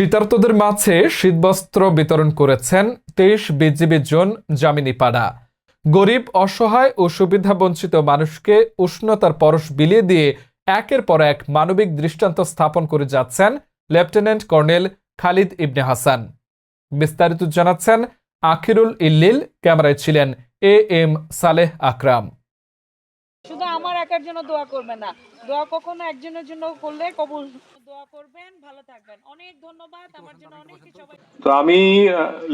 শীতার্তদের মাঝে শীতবস্ত্র বিতরণ করেছেন তেইশ বিজিবি জন জামিনী পাড়া গরিব, অসহায় ও সুবিধাবঞ্চিত মানুষকে উষ্ণতার পরশ বিলিয়ে দিয়ে একের পর এক মানবিক দৃষ্টান্ত স্থাপন করে যাচ্ছেন লেফটেন্যান্ট কর্নেল খালিদ ইবনে হাসান। বিস্তারিত জানাচ্ছেন আখিরুল ইল্লিল, ক্যামেরায় ছিলেন এ এম সালেহ আকরাম। শুধু আমার একার জন্য দোয়া করবেন না, দোয়া কখনো একজনের জন্য করলে কবুল দোয়া করবেন ভালো থাকবেন। অনেক ধন্যবাদ আমার জন্য অনেক সবাই তো আমি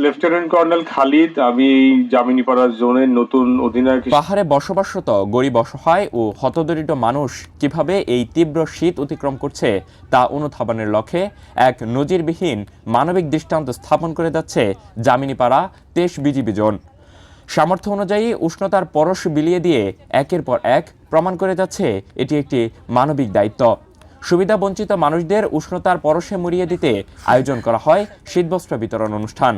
লেফটেন্যান্ট কর্নেল খালিদ আমি জামিনীপাড়া জোনের নতুন অধিনায়ক পাহাড়ে বসবাসরত গরিব অসহায় ও হতদরিদ্র মানুষ কীভাবে এই তীব্র শীত অতিক্রম করছে তা অনুধাবনের লক্ষ্যে এক নজিরবিহীন মানবিক দৃষ্টান্ত স্থাপন করে যাচ্ছে জামিনীপাড়া তেইশ বিজিবি জোন। সামর্থ্য অনুযায়ী উষ্ণতার পরশ বিলিয়ে দিয়ে একের পর এক প্রমাণ করে যাচ্ছে এটি একটি মানবিক দায়িত্ব। সুবিধা বঞ্চিত মানুষদের উষ্ণতার পরশে মুড়িয়ে দিতে আয়োজন করা হয় শীতবস্ত্র বিতরণ অনুষ্ঠান।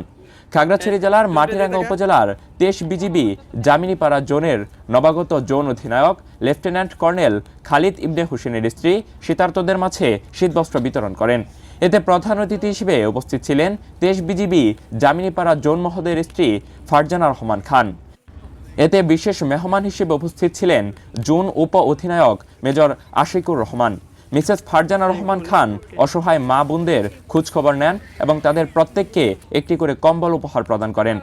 খাগড়াছড়ি জেলার মাটিরাঙ্গা উপজেলার তেইশ বিজিবি জামিনীপাড়া জোনের নবাগত জোন অধিনায়ক লেফটেন্যান্ট কর্নেল খালিদ ইবনে হোসেনের স্ত্রী শীতার্তদের মাঝে শীতবস্ত্র বিতরণ করেন। এতে প্রধান অতিথি হিসেবে উপস্থিত ছিলেন তেইশ বিজিবি জামিনীপাড়া জোন মহোদয়ের স্ত্রী ফারজানা রহমান খান। এতে বিশেষ মেহমান হিসেবে উপস্থিত ছিলেন জুন উপ অধিনায়ক মেজর আশিকুর রহমান। মিসেস ফারজানা রহমান খান অসহায় মা বোনদের খোঁজখবর নেন এবং তাদের প্রত্যেককে একটি করে কম্বল উপহার প্রদান করেন।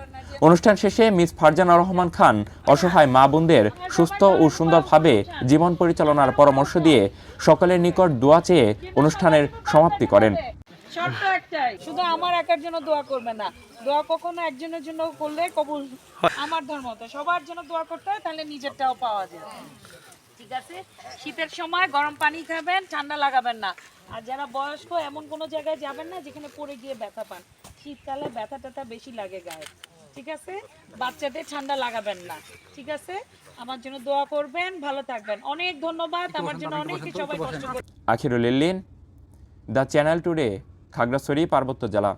অনুষ্ঠান শেষে মিস ফারজানা রহমান খান অসহায় মা বোনদের সুস্থ ও সুন্দরভাবে জীবন পরিচালনার পরামর্শ দিয়ে সকলের নিকট দোয়া চেয়ে অনুষ্ঠানের সমাপ্তি করেন। শুধু ঠিক আছে? শীতের সময় গরম পানি খাবেন ঠান্ডা লাগাবেন না। আর যারা বয়স্ক এমন কোনো জায়গায় যাবেন না যেখানে পড়ে গিয়ে ব্যথা পান। শীতকালে ব্যথা ট্যাথা বেশি লাগে গায়ে। ঠিক আছে? বাচ্চাদের ঠান্ডা লাগাবেন না। ঠিক আছে? আমার জন্য দোয়া করবেন ভালো থাকবেন। অনেক ধন্যবাদ। আমার জন্য অনেক সবাই কষ্ট করে Akhirul Illin the channel today Khagrachhari পার্বত্য জেলা।